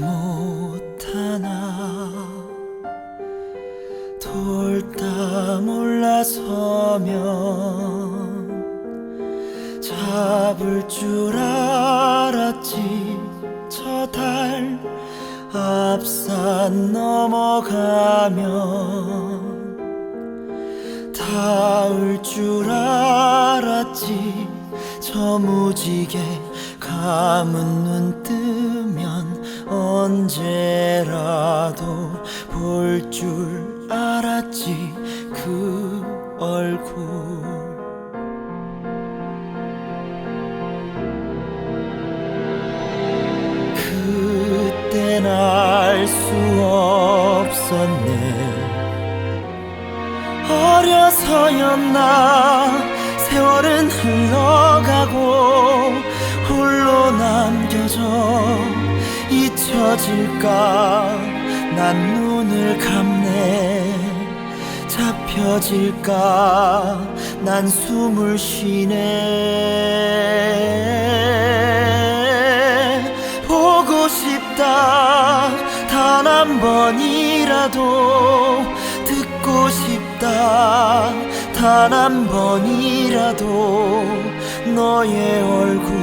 못하나 돌다 몰라서면 잡을 줄 알았지. 저 달 앞산 넘어가면 닿을 줄 알았지. 저 무지개 감은 눈 언제라도 볼 줄 알았지 그 얼굴. 그땐 알수 없었네. 어려서였나 세월은 흘러가고 잊혀질까? 난 눈을 감네. 잡혀질까? 난 숨을 쉬네. 보고 싶다. 단 한 번이라도 듣고 싶다. 단 한 번이라도 너의 얼굴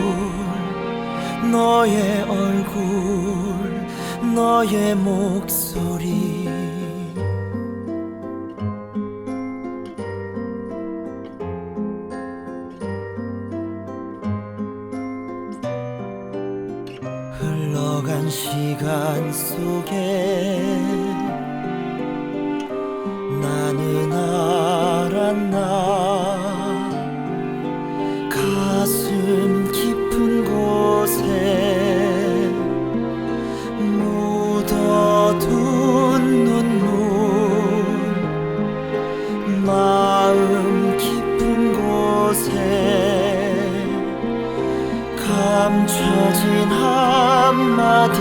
너의 얼굴 너의 목소리. 흘러간 시간 속에 나는 알 감춰진 한마디.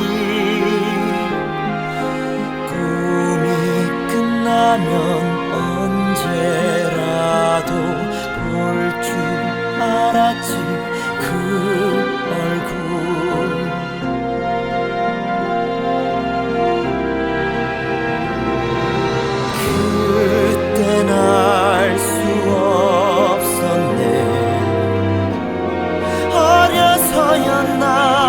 꿈이 끝나면 언제라 어려